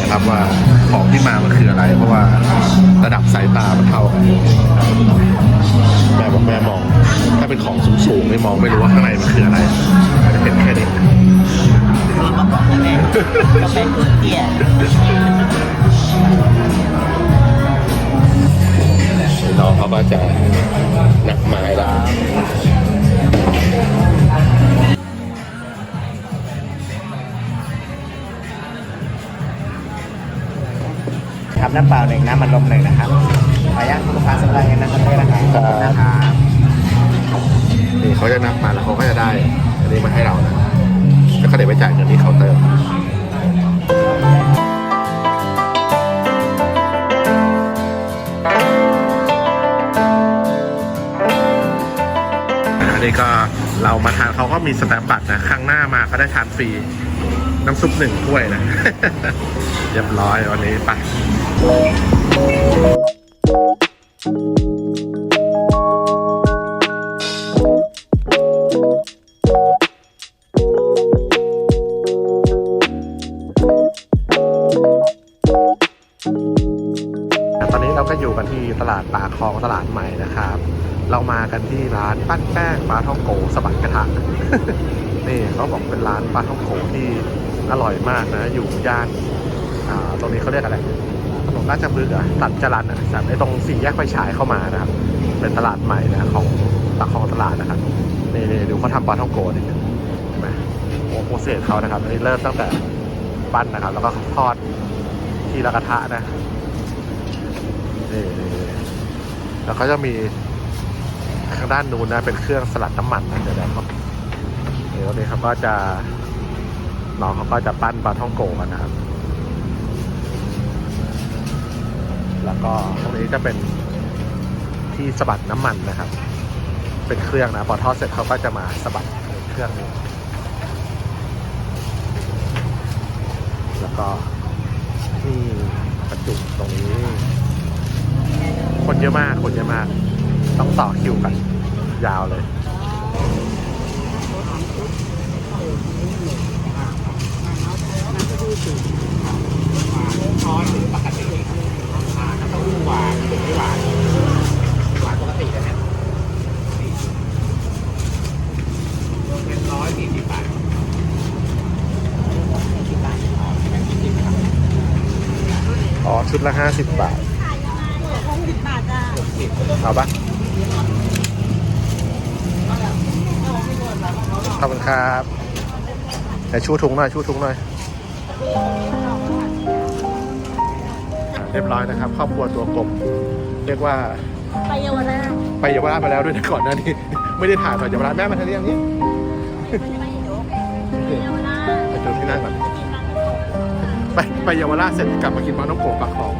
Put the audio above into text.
นะครับว่าของที่มามันคืออะไร เพราะว่าระดับสายตามันเท่ากันแม่บอกแม่มอง ถ้าเป็นของสูงๆไม่มองไม่รู้ว่าข้างในมันคืออะไรมันจะเห็นแค่นี้ก็เป็นเตี้ยน้องเขาก็จะหนักไม้ละ น้ำเปล่าหนึ่งน้ำมันลมหนึ่งนะครับขออนุญาตลูกค้าสำหรับเงินนะครับด้วยนะครับขอบคุณนะครับนี่เขาจะนับมาแล้วเขาก็จะได้ อันนี้มาให้เรานะแล้วก็เดี๋ยวไปจ่ายเงินที่เคาน์เตอร์อันนี้ก็เรามาทานเขาก็มีสแตมป์บัตรนะครั้งหน้ามาก็ได้ทานฟรี น้ำซุปหนึ่งถ้วยนะ เรียบร้อยวันนี้ไป ตอนนี้เราก็อยู่กันที่ตลาดปากคลองตลาดใหม่นะครับ เรามากันที่ร้านปั้นแป้งปลาท่องโกสะบัดกระทะนี่เขาบอกเป็นร้านปลาท่องโกที่อร่อยมากนะ อยู่ย่านตรงนี้เขาเรียกอะไร ถนนราชพฤกษ์อะตัดจรันอะจากไอ้ตรงสี่แยกไฟฉายเข้ามานะครับ เป็นตลาดใหม่นะของปากคลองตลาดนะครับนี่นี่ดูเขาทำปลาท่องโกนี่เห็นไหมโอ้โหเซสเขานะครับอันนี้เริ่มตั้งแต่ปั้นนะครับ แล้วก็ทอดทีละกระทะนะนี่นี่แล้วเขาจะมีข้างด้านนู้นนะเป็นเครื่องสลัดน้ำมันนะเดี๋ยวนะครับเดี๋ยวนี้เขาก็จะน้องเขาก็จะปั้นปลาท่องโกกันนะครับ แล้วก็ตรงนี้จะเป็นที่สะบัดน้ำมันนะครับ เป็นเครื่องนะพอทอดเสร็จเขาก็จะมาสะบัดเครื่องนี้ แล้วก็ที่ประจุตรงนี้ คนเยอะมากคนเยอะมาก ต้องต่อคิวกัน ยาวเลยช้อนหรือปกติอ่าน้ำเต้าหู้หวานหรือไม่หวานหวานปกติเลยเนี่ยเป็นร้อยสี่สิบบาทสี่สิบบาทอ๋อแบงค์ยี่สิบครับ อ๋อ ชุดละห้าสิบบาทหกสิบบาทจ้ะหกสิบเอาปะขอบคุณครับแต่ชูถุงหน่อย ชูถุงหน่อยอะเรียบร้อยนะครับ ครอบครัวตัวกลมเรียกว่า ไปเยาวราชไปเยาวราชมาแล้วด้วยนะก่อนหน้านี้ ไม่ได้ถ่ายตอนเยาวราชแม่มาทางนี้อย่างนี้ไปเยาวราชไปดูที่นั่นก่อน ไปไปเยาวราชเสร็จกลับมากินปลาน้องโกะปากคลอง